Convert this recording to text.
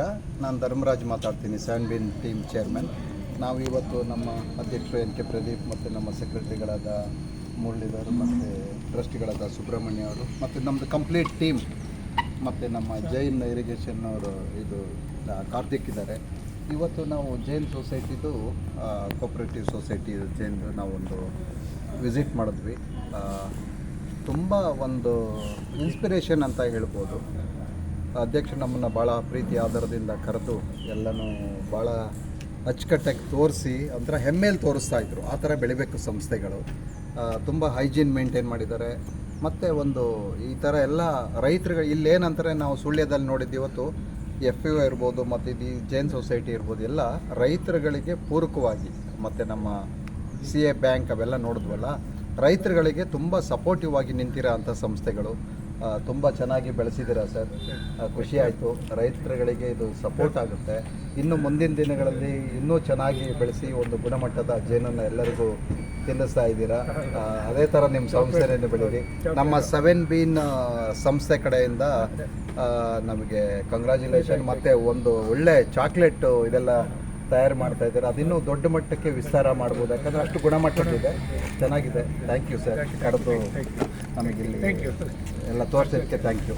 ನಾನು ಧರ್ಮರಾಜ್ ಮಾತಾಡ್ತೀನಿ seven bin team chairman ನಾವು ಇವತ್ತು ನಮ್ಮ ಅಧ್ಯಕ್ಷರು ಎನ್ ಕೆ ಪ್ರದೀಪ್ ಮತ್ತು ನಮ್ಮ ಸೆಕ್ರೆಟರಿಗಳಾದ ಮುರಳೀಧರ್ ಮತ್ತು ಟ್ರಸ್ಟಿಗಳಾದ ಸುಬ್ರಹ್ಮಣ್ಯ ಅವರು ಮತ್ತು ನಮ್ಮದು ಕಂಪ್ಲೀಟ್ ಟೀಮ್ ಮತ್ತು ನಮ್ಮ ಜೈನ್ ಇರಿಗೇಷನ್ ಅವರು ಇದು ಕಾರ್ತಿಕ್ ಇದ್ದಾರೆ. ಇವತ್ತು ನಾವು ಜೈನ್ ಸೊಸೈಟಿದು ಕೋಪ್ರೇಟಿವ್ ಸೊಸೈಟಿ ಜೈನ್ ನಾವೊಂದು ವಿಸಿಟ್ ಮಾಡಿದ್ವಿ. ತುಂಬ ಒಂದು ಇನ್ಸ್ಪಿರೇಷನ್ ಅಂತ ಹೇಳ್ಬೋದು. ಅಧ್ಯಕ್ಷರು ನಮ್ಮನ್ನು ಭಾಳ ಪ್ರೀತಿ ಆಧಾರದಿಂದ ಕರೆದು ಎಲ್ಲನೂ ಭಾಳ ಅಚ್ಚುಕಟ್ಟಾಗಿ ತೋರಿಸಿ, ಒಂಥರ ಹೆಮ್ಮೆಯಲ್ಲಿ ತೋರಿಸ್ತಾ ಇದ್ರು. ಆ ಥರ ಬೆಳಿಬೇಕು ಸಂಸ್ಥೆಗಳು. ತುಂಬ ಹೈಜೀನ್ ಮೇಂಟೈನ್ ಮಾಡಿದ್ದಾರೆ. ಮತ್ತು ಒಂದು ಈ ಥರ ಎಲ್ಲ ರೈತರುಗಳು, ಇಲ್ಲೇನಂತಾರೆ ನಾವು ಸುಳ್ಯದಲ್ಲಿ ನೋಡಿದ್ದು ಇವತ್ತು ಎಫ್ ಯು ಇರ್ಬೋದು, ಮತ್ತು ಇದು ಜೈನ್ ಸೊಸೈಟಿ ಇರ್ಬೋದು, ಎಲ್ಲ ರೈತರುಗಳಿಗೆ ಪೂರಕವಾಗಿ, ಮತ್ತು ನಮ್ಮ ಸಿ ಎ ಬ್ಯಾಂಕ್ ಅವೆಲ್ಲ ನೋಡಿದ್ವಲ್ಲ, ರೈತರುಗಳಿಗೆ ತುಂಬ ಸಪೋರ್ಟಿವ್ ಆಗಿ ನಿಂತಿರೋ ಅಂಥ ಸಂಸ್ಥೆಗಳು. ತುಂಬ ಚೆನ್ನಾಗಿ ಬೆಳೆಸಿದ್ದೀರಾ ಸರ್? ಖುಷಿ ಆಯಿತು. ರೈತರುಗಳಿಗೆ ಇದು ಸಪೋರ್ಟ್ ಆಗುತ್ತೆ. ಇನ್ನು ಮುಂದಿನ ದಿನಗಳಲ್ಲಿ ಇನ್ನೂ ಚೆನ್ನಾಗಿ ಬೆಳೆಸಿ ಒಂದು ಗುಣಮಟ್ಟದ ಜೇನನ್ನು ಎಲ್ಲರಿಗೂ ತಿನ್ನಿಸ್ತಾ ಇದ್ದೀರಾ? ಅದೇ ಥರ ನಿಮ್ಮ ಸಂಸ್ಥೆಯನ್ನು ಬೆಳೀರಿ ನಮ್ಮ ಸೆವೆನ್ ಬೀನ್ ಸಂಸ್ಥೆ ಕಡೆಯಿಂದ ನಮಗೆ ಕಂಗ್ರ್ಯಾಚುಲೇಷನ್ ಮತ್ತು ಒಂದು ಒಳ್ಳೆ ಚಾಕ್ಲೇಟು ಇದೆಲ್ಲ ತಯಾರು ಮಾಡ್ತಾ ಇದ್ದಾರೆ. ಅದಿನ್ನೂ ದೊಡ್ಡ ಮಟ್ಟಕ್ಕೆ ವಿಸ್ತಾರ ಮಾಡ್ಬೋದು. ಯಾಕಂದರೆ ಅಷ್ಟು ಗುಣಮಟ್ಟದಿದೆ ಚೆನ್ನಾಗಿದೆ. ಥ್ಯಾಂಕ್ ಯು ಸರ್ ಕರೆದು ನಮಗೆ ಇಲ್ಲಿ ಎಲ್ಲ ತೋರಿಸೋದಕ್ಕೆ ಥ್ಯಾಂಕ್ ಯು